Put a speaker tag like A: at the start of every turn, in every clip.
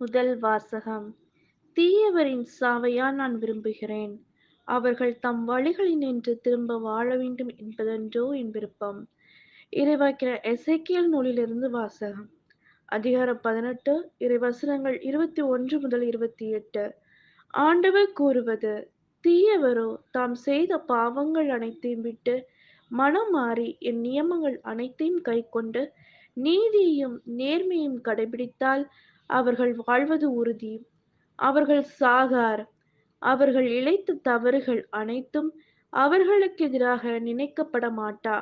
A: முதல் வாசகம். தீயவரின் சாவையா நான் விரும்புகிறேன். அவர்கள் தம் வழிகளினின்று திரும்ப வாழ வேண்டும் என்பதென்றோ என் விருப்பம். இறைவாக்கிற எசைக்கியல் நூலிலிருந்து வாசகம். அதிகாரம் பதினெட்டு இறைவசனங்கள் இருபத்தி ஒன்று முதல் இருபத்தி எட்டு. ஆண்டவர் கூறுவது தீயவரோ தாம் செய்த பாவங்கள் அனைத்தையும் விட்டு மனம் மாறி என் நியமங்கள் அனைத்தையும் கைக்கொண்டு நீதியையும் நேர்மையும் கடைபிடித்தால் அவர்கள் வாழ்வது உறுதி. அவர்கள் சாகார். அவர்கள் இழைத்த தவறுகள் அனைத்தும் அவர்களுக்கு எதிராக நினைக்கப்பட மாட்டா.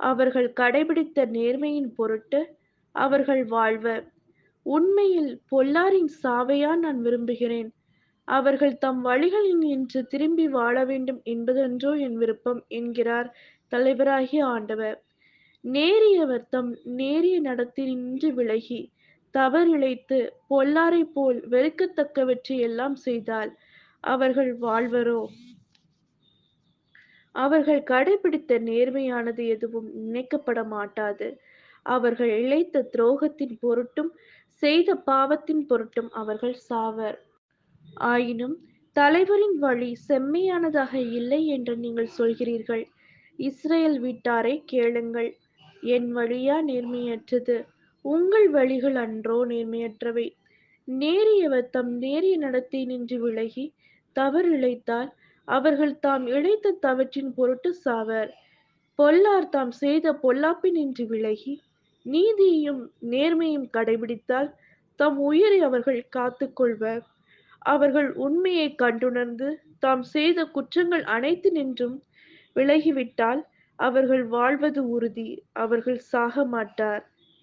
A: அவர்கள் கடைபிடித்த நேர்மையின் பொருட்டு அவர்கள் வாழ்வ. உண்மையில் பொல்லாரின் சாவையா நான் விரும்புகிறேன். அவர்கள் தம் வழிகளில் நின்று திரும்பி வாழ வேண்டும் என்பதென்றோ என் விருப்பம் என்கிறார் தலைவராகிய ஆண்டவர். நேரியவர் தம் நேரிய நடத்தி நின்று விலகி தவறிழைத்து பொல்லாரை போல் வெறுக்கத்தக்கவற்றை எல்லாம் செய்தால் அவர்கள் வாழ்வரோ? அவர்கள் கடைபிடித்த நேர்மையானது எதுவும் நினைக்கப்பட மாட்டாது. அவர்கள் இழைத்த துரோகத்தின் பொருட்டும் செய்த பாவத்தின் பொருட்டும் அவர்கள் சாவர். ஆயினும் தலைவரின் வழி செம்மையானதாக இல்லை என்று நீங்கள் சொல்கிறீர்கள். இஸ்ரேல் வீட்டாரை கேளுங்கள். என் வழியா நேர்மையற்றது. உங்கள் வழிகள் அன்றோ நேர்மையற்றவை. நேரியவர் தம் நேரிய நடத்தை நின்று விலகி தவறு இழைத்தால் அவர்கள் தாம் இழைத்த தவற்றின் பொருட்டு சாவர். பொல்லார் தாம் செய்த பொல்லாப்பினின்று விலகி நீதியையும் நேர்மையும் கடைபிடித்தால் தம் உயிரை அவர்கள் காத்துக்கொள்வர் அவர்கள் உண்மையை கண்டுணர்ந்து தாம் செய்த குற்றங்கள் அனைத்து நின்றும் விலகிவிட்டால் அவர்கள் வாழ்வது உறுதி அவர்கள் சாக மாட்டார்.